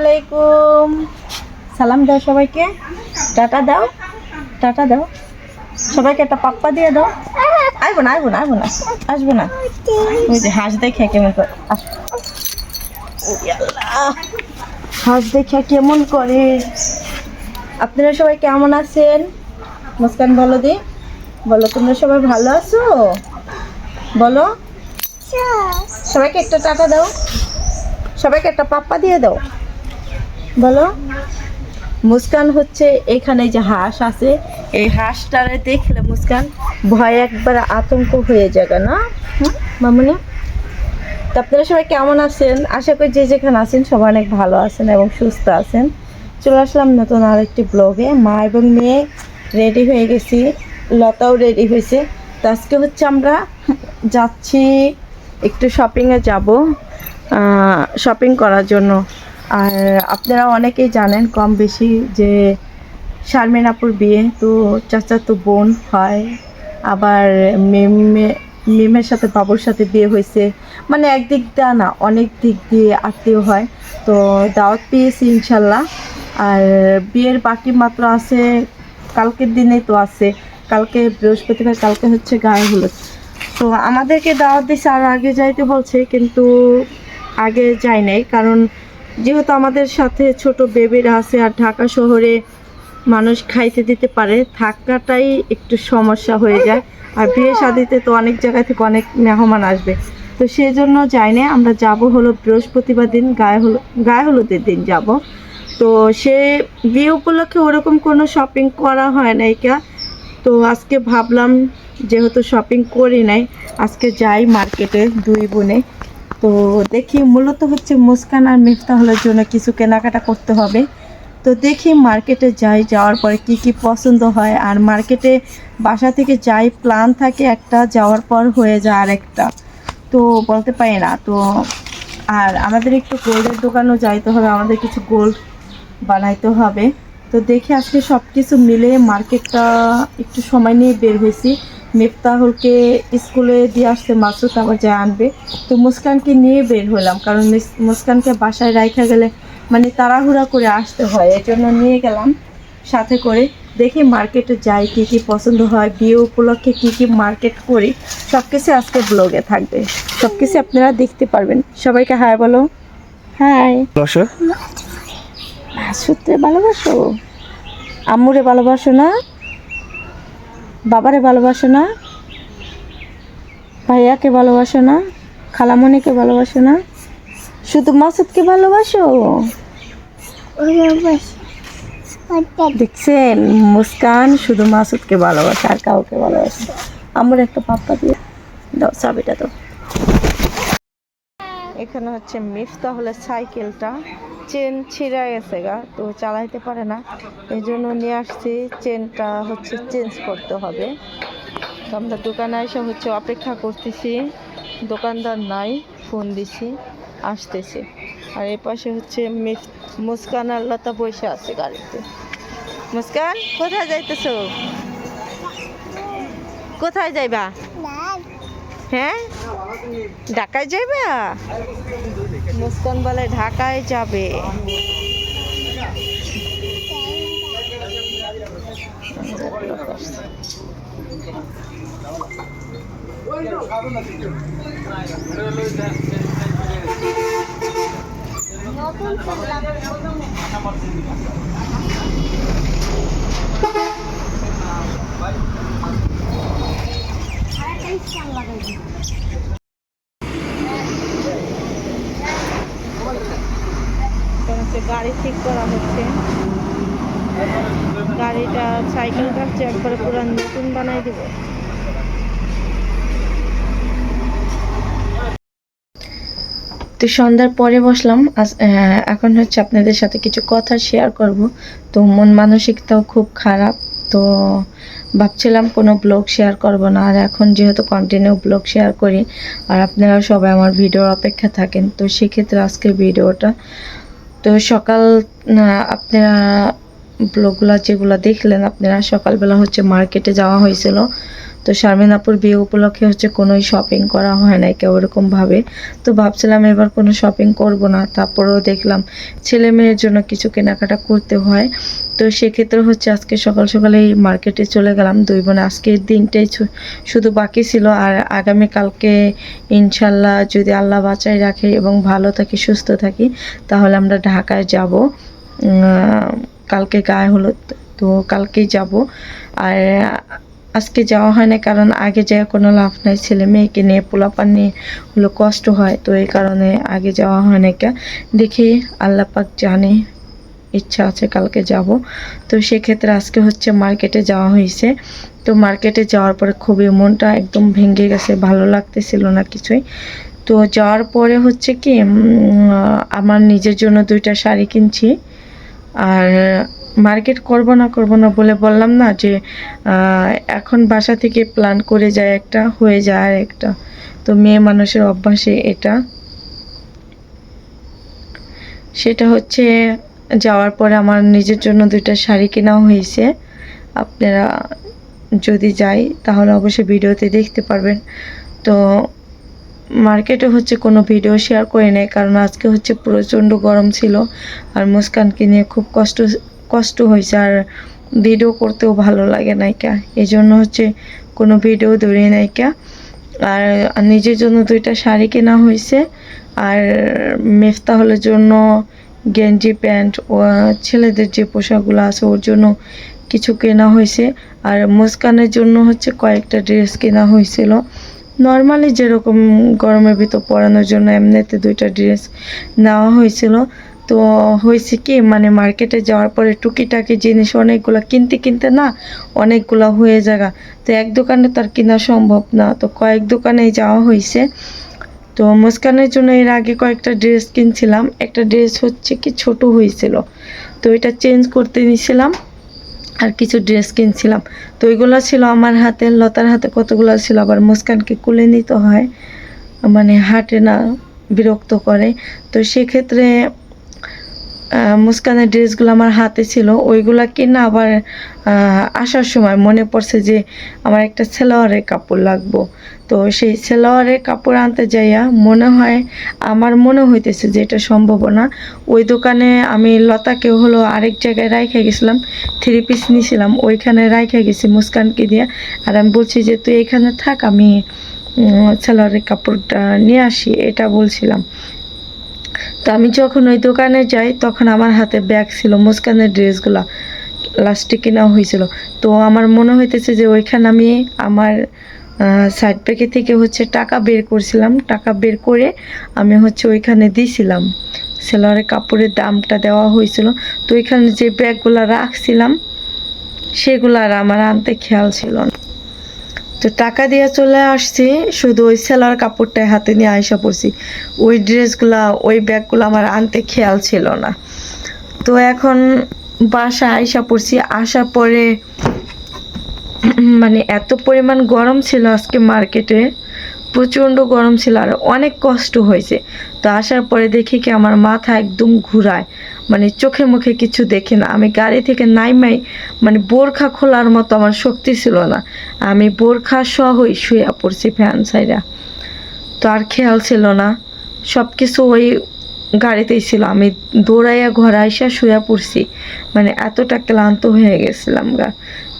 আলাইকুম সালাম দাও সবাইকে। টাটা দাও টাটা দাও। সবাইকে একটা পাপ্পা দিয়ে দাও। আসব না আসব না আসব না আসব না। ওই যে হাঁস দেখে কেমন করে হাঁস দেখে কেমন করে। আপনারা সবাই কেমন আছেন? মুস্কান বলো দি। বলো তোমরা সবাই ভালো আছো? বলো। সবাইকে একটা টাকা দাও। সবাইকে একটা পাপ্পা দিয়ে দাও। বলো। মুস্কান হচ্ছে এখানে যে হাঁস আছে, এই হাঁসটারে দেখলে মুস্কান ভয় একবার আতঙ্ক হয়ে যাবে না? মামুনি? আপনারা সবাই কেমন আছেন? আশা করি যে যেখানে আছেন সবাই অনেক ভালো আছেন এবং সুস্থ আছেন। চলে আসলাম নতুন আরেকটি ব্লগে। মা এবং মেয়ে রেডি হয়ে গেছি, লতাও রেডি হয়েছে। তো আজকে হচ্ছে আমরা যাচ্ছি, একটু শপিংয়ে যাব শপিং করার জন্য। আর আপনারা অনেকেই জানেন কম বেশি যে শারমিন আপুর বিয়ে, তো চাচাতো বোন হয়, আবার মেমে মেমের সাথে বাবুর সাথে বিয়ে হয়েছে। মানে একদিক দিয়ে না, অনেক দিক দিয়ে আত্মীয় হয়। তো দাওয়াত পেয়েছি ইনশাল্লাহ। আর বিয়ের বাকি মাত্র আছে, কালকের দিনে তো আছে। কালকে বৃহস্পতিবার, কালকে হচ্ছে গায়ে হলুদ। তো আমাদেরকে দাওয়াত দিছে, আর আগে যাইতে বলছে, কিন্তু আগে যাই নাই কারণ যেহেতু আমাদের সাথে ছোট বেবিরা আছে আর ঢাকা শহরে মানুষ খাইতে দিতে পারে, থাকাটাই একটু সমস্যা হয়ে যায়। আর বিয়ে শাদিতে তো অনেক জায়গা থেকে অনেক মেহমান আসবে। তো সেই জন্য যাই না আমরা যাব হলো বৃহস্পতিবার দিন, গায়ে হলো, গায়ে হলুদের দিন যাব। তো সে বিয়ে উপলক্ষে ওরকম কোনো শপিং করা হয় না এটা তো আজকে ভাবলাম, যেহেতু শপিং করি নাই, আজকে যাই মার্কেটে দুই বোনে। তো দেখি মূলত হচ্ছে মুস্কান আর মিফতাহলের জন্য কিছু কেনাকাটা করতে হবে। তো দেখি মার্কেটে যাই, যাওয়ার পরে কি কি পছন্দ হয়। আর মার্কেটে বাসা থেকে যাই, প্ল্যান থাকে একটা, যাওয়ার পর হয়ে যায় আর একটা তো বলতে পারি না। তো আর আমাদের একটু গোল্ডের দোকানও যাইতে হবে, আমাদের কিছু গোল্ড বানাইতে হবে। তো দেখি আজকে সব কিছু মিলে মার্কেটটা একটু সময় নিয়ে বের হয়েছি। মিফতাহুলকে স্কুলে দিয়ে আসতে মাসুদ আবার যায় আনবে। তো মুস্কানকে নিয়ে বের হলাম কারণ মিস- মুস্কানকে বাসায় রাখা গেলে মানে তাড়াহুড়া করে আসতে হয় এই জন্য নিয়ে গেলাম সাথে করে। দেখি মার্কেটে যাই কী কী পছন্দ হয় বিয়ে উপলক্ষে কী কী মার্কেট করি সব কিছু আজকে ব্লগে থাকবে। সব কিছু আপনারা দেখতে পারবেন। সবাইকে হাই বলো। হাই। সত্যি ভালোবাসো? আম্মুরে ভালোবাসো না? বাবারে ভালোবাসো না, ভাইয়াকে ভালোবাসো না, খালামণিকে ভালোবাসো না, শুধু মাসুদকে ভালোবাসো? দেখছেন, মুস্কান শুধু মাসুদকে ভালোবাসে আর কাউকে ভালোবাসে আমার একটা পাপ্পা দিয়ে দাও, চাবিটা দাও। এখানে হচ্ছে মিফতাহলের সাইকেলটা। চেন ছিঁড়ে গেছে গা, তো চালাইতে পারে না। এই জন্য নিয়ে আসছি, চেনটা হচ্ছে চেঞ্জ করতে হবে। তো আমরা দোকানে এসে হচ্ছে অপেক্ষা করতেছি। দোকানদার নাই, ফোন দিছি, আসতেছে। আর এই পাশে হচ্ছে মুস্কান আর লতা বসে আছে গাড়িতে। মুস্কান, কোথায় যাইতেছ? কোথায় যাইবা? হ্যাঁ? ঢাকায় যাইবা? মুস্কান বলে ঢাকায় যাবে। গাড়ি ঠিক করা হচ্ছে গাড়িটা একবারে পুরো নতুন বানাই তো সন্ধ্যার পরে বসলাম। এখন হচ্ছে আপনাদের সাথে কিছু কথা শেয়ার করব। তো মন মানসিকতাও খুব খারাপ, তো ভাবছিলাম কোনো ব্লগ শেয়ার করব না, আর এখন যেহেতু কন্টিনিউ ব্লগ শেয়ার করি, আর আপনারা সবাই আমার ভিডিওর অপেক্ষা থাকেন, তো সেক্ষেত্রে আজকের ভিডিওটা। তো সকাল আপনারা ব্লগগুলো যেগুলো দেখলেন, আপনারা সকালবেলা হচ্ছে মার্কেটে যাওয়া হয়েছিল। তো শারমিনাপুর বিয়ে উপলক্ষে হচ্ছে কোনো শপিং করা হয় নাই কেউ এরকমভাবে তো ভাবছিলাম এবার কোনো শপিং করব না, তারপরেও দেখলাম ছেলে মেয়ের জন্য কিছু কেনাকাটা করতে হয়। তো সেক্ষেত্রে হচ্ছে আজকে সকাল সকালেই মার্কেটে চলে গেলাম, দুই বোন আজকের দিনটাই শুধু বাকি ছিল আর আগামীকালকে ইনশাল্লাহ যদি আল্লাহ বাঁচাই রাখে এবং ভালো থাকি, সুস্থ থাকি, তাহলে আমরা ঢাকায় যাব। কালকে গায়ে হলো তো কালকেই যাব। আর আজকে যাওয়া হয় না কারণ আগে যাওয়া কোনো লাভ নাই। ছেলে মেয়েকে নিয়ে পোলাপান নিয়ে হলো কষ্ট হয়, তো এই কারণে আগে যাওয়া হয় না কা? দেখি, আল্লাহ পাক জানে, ইচ্ছা আছে কালকে যাব। তো সেক্ষেত্রে আজকে হচ্ছে মার্কেটে যাওয়া হয়েছে তো মার্কেটে যাওয়ার পরে খুবই মনটা একদম ভেঙে গেছে, ভালো লাগতেছিল না কিছুই। তো যাওয়ার পরে হচ্ছে কি আমার নিজের জন্য দুইটা শাড়ি কিনছি। আর মার্কেট করব না করব না বলে বললাম না যে এখন বাসা থেকে প্ল্যান করে যায় একটা, হয়ে যায় আর একটা। তো মেয়ে মানুষের অভ্যাসে এটা। সেটা হচ্ছে যাওয়ার পরে আমার নিজের জন্য দুইটা শাড়ি কেনাও হয়েছে। আপনারা যদি যাই, তাহলে অবশ্যই ভিডিওতে দেখতে পারবেন। তো মার্কেটে হচ্ছে কোনো ভিডিও শেয়ার করে নেই, কারণ আজকে হচ্ছে প্রচণ্ড গরম ছিল। আর মুস্কানকে নিয়ে খুব কষ্ট কষ্ট হয়েছে আর ভিডিও করতেও ভালো লাগে নাইকা এই জন্য হচ্ছে কোনো ভিডিও ধরে আর আর নিজের জন্য দুইটা শাড়ি কেনা হয়েছে। আর মেফতাহলের জন্য গেঞ্জি, প্যান্ট, ও ছেলেদের যে পোশাকগুলো আছে ওর জন্য কিছু কেনা হয়েছে। আর মুস্কানের জন্য হচ্ছে কয়েকটা ড্রেস কেনা হয়েছিল। নর্মালি যেরকম গরমের ভিতর পরানোর জন্য এমনিতে দুইটা ড্রেস নেওয়া হয়েছিল। তো হয়েছে কি মানে মার্কেটে যাওয়ার পরে টুকিটাকি জিনিস অনেকগুলো কিনতে কিনতে না অনেকগুলো হয়ে যাগা তো এক দোকানে তার কেনা সম্ভব না। তো কয়েক দোকানে যাওয়া হয়েছে। তো মুস্কানের জন্য এর আগে কয়েকটা ড্রেস কিনছিলাম। একটা ড্রেস হচ্ছে কি, ছোট হয়েছিল। তো এটা চেঞ্জ করতে নিয়েছিলাম আর কিছু ড্রেস কিনছিলাম। তো ওইগুলো ছিল আমার হাতে, লতার হাতে কতগুলো ছিল, আবার মুস্কানকে কুলে নিতে হয়। মানে হাঁটে না বিরক্ত করে। তো সেক্ষেত্রে মুস্কানের ড্রেসগুলো আমার হাতে ছিল, ওইগুলা কিনা আবার আসার সময় মনে পড়ছে যে আমার একটা সেলোয়ারের কাপড় লাগবো। তো সেই সেলোয়ারের কাপড় আনতে যাইয়া মনে হয়, আমার মনে হইতেছে যে এটা সম্ভব না। ওই দোকানে আমি লতাকে হলো আরেক জায়গায় রাইখে গেছিলাম থ্রি পিস নিয়েছিলাম ওইখানে রাইখে গেছি মুস্কানকে দিয়ে। আর আমি বলছি যে, তুই এখানে থাক, আমি সেলোয়ারের কাপড়টা নিয়ে আসি। এটা বলছিলাম। তো আমি যখন ওই দোকানে যাই, তখন আমার হাতে ব্যাগ ছিল, মুস্কানের ড্রেসগুলো লাস্টে কেনা হয়েছিল। তো আমার মনে হইতেছে যে ওইখানে আমি আমার সাইড প্যাকে থেকে হচ্ছে টাকা বের করছিলাম। টাকা বের করে আমি হচ্ছে ওইখানে দিছিলাম। সেলোয়ারের কাপড়ের দামটা দেওয়া হয়েছিল। তো ওইখানে যে ব্যাগগুলো রাখছিলাম, সেগুলো আর আমার আনতে খেয়াল ছিল না। তো টাকা দিয়ে চলে আসছি, শুধু ওই সেলার কাপড়টাই হাতে নিয়ে আয়সা পড়ছি। ওই ড্রেসগুলা, ওই ব্যাগগুলো আমার আনতে খেয়াল ছিল না। তো এখন বাসা আয়সা পড়ছি আসার পরে মানে এত পরিমাণ গরম ছিল আজকে মার্কেটে, প্রচণ্ড গরম ছিল আর অনেক কষ্ট হয়েছে। তো আসার পরে দেখি কি আমার মাথা একদম ঘুরায়। মানে চোখে মুখে কিছু দেখি না। আমি গাড়ি থেকে নাইমাই মানে বোরখা খোলার মতো আমার শক্তি ছিল না। আমি বোরখা সহই শুয়ে পড়ছি ফ্যান সাইডা তো আর খেয়াল ছিল না। সব কিছু ওই গাড়িতেই ছিল। আমি দৌড়াইয়া ঘরে আইসা শুয়ে পড়ছি। মানে এতটা ক্লান্ত হয়ে গেছিলাম গা।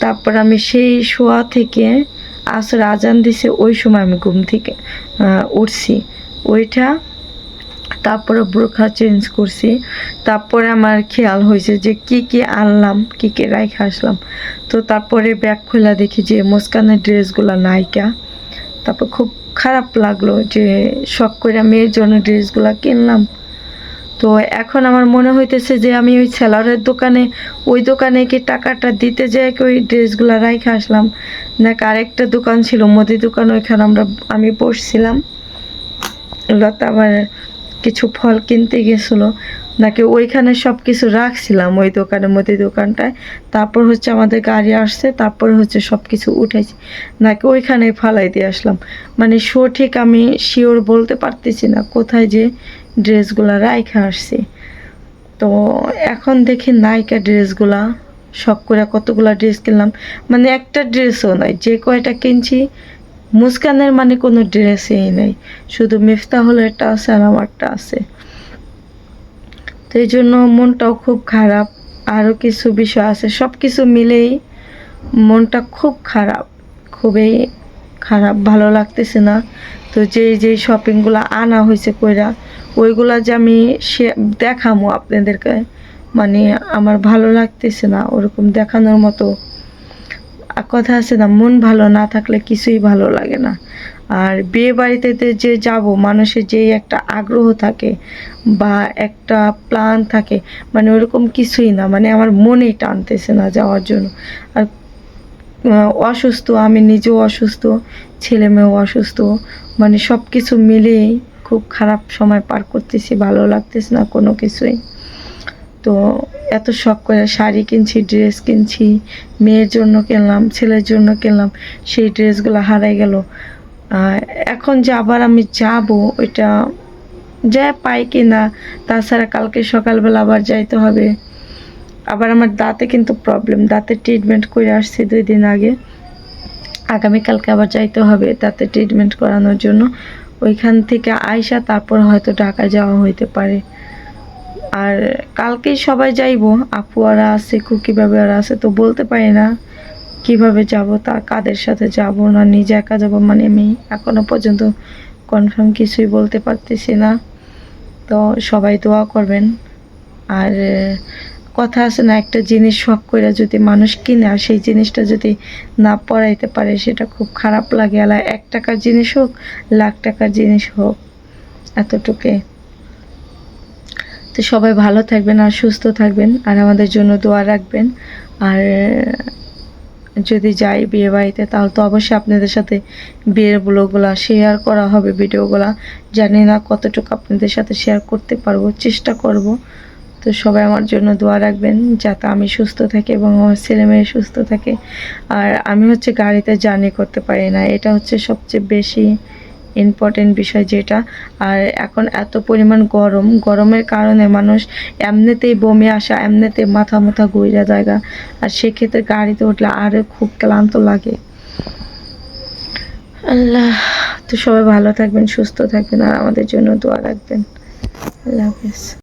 তারপর আমি সেই শোয়া থেকে আসর আজান দিছে, ওই সময় আমি ঘুম থেকে উঠছি। ওইটা তারপরে বোরখা চেঞ্জ করছি। তারপরে আমার খেয়াল হয়েছে যে কি কি আনলাম, কি কি রাইখে আসলাম। তো তারপরে ব্যাগ খোলা দেখি যে মুস্কানের ড্রেসগুলো নাইকা। তারপর খুব খারাপ লাগল যে শখ করে মেয়ের জন্য ড্রেসগুলো কিনলাম। তো এখন আমার মনে হইতেছে যে আমি ওই সেলারের দোকানে, ওই দোকানে কি টাকাটা দিতে যাই ওই ড্রেসগুলো রাইখে আসলাম? নাকি আরেকটা দোকান ছিল, মুদি দোকান, ওইখানে আমরা, আমি বসছিলাম। লতা আবার কিছু ফল কিনতে গেছিল। নাকি ওইখানে সব কিছু রাখছিলাম ওই দোকানে মুদি দোকানটায়। তারপর হচ্ছে আমাদের গাড়ি আসছে, তারপর হচ্ছে সব কিছু উঠেছি। নাকি ওইখানে ফালাই দিয়ে আসলাম। মানে সঠিক আমি শিওর বলতে পারতেছি না কোথায় যে ড্রেসগুলো রাইখা আসছি। তো এখন দেখি নায়িকা ড্রেসগুলা, শখ করে কতগুলো ড্রেস কিনলাম। মানে একটা ড্রেসও নয় যে কয়টা কিনছি মুস্কানের মানে কোনো ড্রেসই নেই। শুধু মিফতা হলো একটা আছে আর আমারটা আছে। তো এই জন্য মনটাও খুব খারাপ, আরও কিছু বিষয় আছে সব কিছু মিলেই মনটা খুব খারাপ, খুবই খারাপ, ভালো লাগতেছে না। তো যেই যেই শপিংগুলো আনা হয়েছে কইরা, ওইগুলা যে আমি সে দেখামো আপনাদেরকে মানে আমার ভালো লাগতেছে না, ওরকম দেখানোর মতো কথা আছে না, মন ভালো না থাকলে কিছুই ভালো লাগে না। আর বিয়ে বাড়িতে যে যাব, মানুষের যেই একটা আগ্রহ থাকে বা একটা প্ল্যান থাকে মানে ওরকম কিছুই না মানে আমার মনেই টানতেছে না যাওয়ার জন্য। আর অসুস্থ, আমি নিজেও অসুস্থ, ছেলে মেয়েও অসুস্থ মানে সব কিছু মিলিয়েই খুব খারাপ সময় পার করতেছি, ভালো লাগতেছে না কোনো কিছুই। তো এত শখ করে শাড়ি কিনছি ড্রেস কিনছি, মেয়ের জন্য কিনলাম, ছেলের জন্য কিনলাম, সেই ড্রেসগুলো হারাই গেল। এখন যে আবার আমি যাব, ওইটা যা পাই কি না তাছাড়া কালকে সকালবেলা আবার যাইতে হবে। আবার আমার দাঁতে কিন্তু প্রবলেম দাঁতে ট্রিটমেন্ট করে আসছি দুই দিন আগে। আগামীকালকে আবার যাইতে হবে দাঁতে ট্রিটমেন্ট করানোর জন্য। ওইখান থেকে আইসা তারপর হয়তো ঢাকা যাওয়া হইতে পারে। আর কালকেই সবাই যাইবো। আর আছে কুকি আর আছে, তো বলতে পারি না কীভাবে যাব, তা কাদের সাথে যাব না, নিজে একা যাব মানে আমি এখনও পর্যন্ত কনফার্ম কিছুই বলতে পারতেছি না। তো সবাই দোয়া করবেন। আর কথা আছে না, একটা জিনিস শখ করে যদি মানুষ কিনে আর সেই জিনিসটা যদি না পড়াইতে পারে, সেটা খুব খারাপ লাগে। আলা এক টাকার জিনিস হোক, লাখ টাকার জিনিস হোক, এতটুকুই। তো সবাই ভালো থাকবেন আর সুস্থ থাকবেন আর আমাদের জন্য দোয়া রাখবেন। আর যদি যাই বিয়ে বাড়িতে, তাহলে তো অবশ্যই আপনাদের সাথে বিয়ের ব্লগগুলো শেয়ার করা হবে, ভিডিওগুলো। জানি না কতটুকু আপনাদের সাথে শেয়ার করতে পারব, চেষ্টা করব। তো সবাই আমার জন্য দোয়া রাখবেন, যাতে আমি সুস্থ থাকি এবং আমার ছেলে মেয়ে সুস্থ থাকে। আর আমি হচ্ছে গাড়িতে জার্নি করতে পারি না, এটা হচ্ছে সবচেয়ে বেশি ইম্পর্টেন্ট বিষয় যেটা। আর এখন এত পরিমাণ গরম, গরমের কারণে মানুষ এমনিতেই বমি আসা এমনিতে মাথা মাথা গইরা জায়গা। আর সেক্ষেত্রে গাড়িতে উঠলে আরও খুব ক্লান্ত লাগে। আল্লাহ, তো সবাই ভালো থাকবেন, সুস্থ থাকবেন, আর আমাদের জন্য দোয়া রাখবেন। আল্লাহ হাফেজ।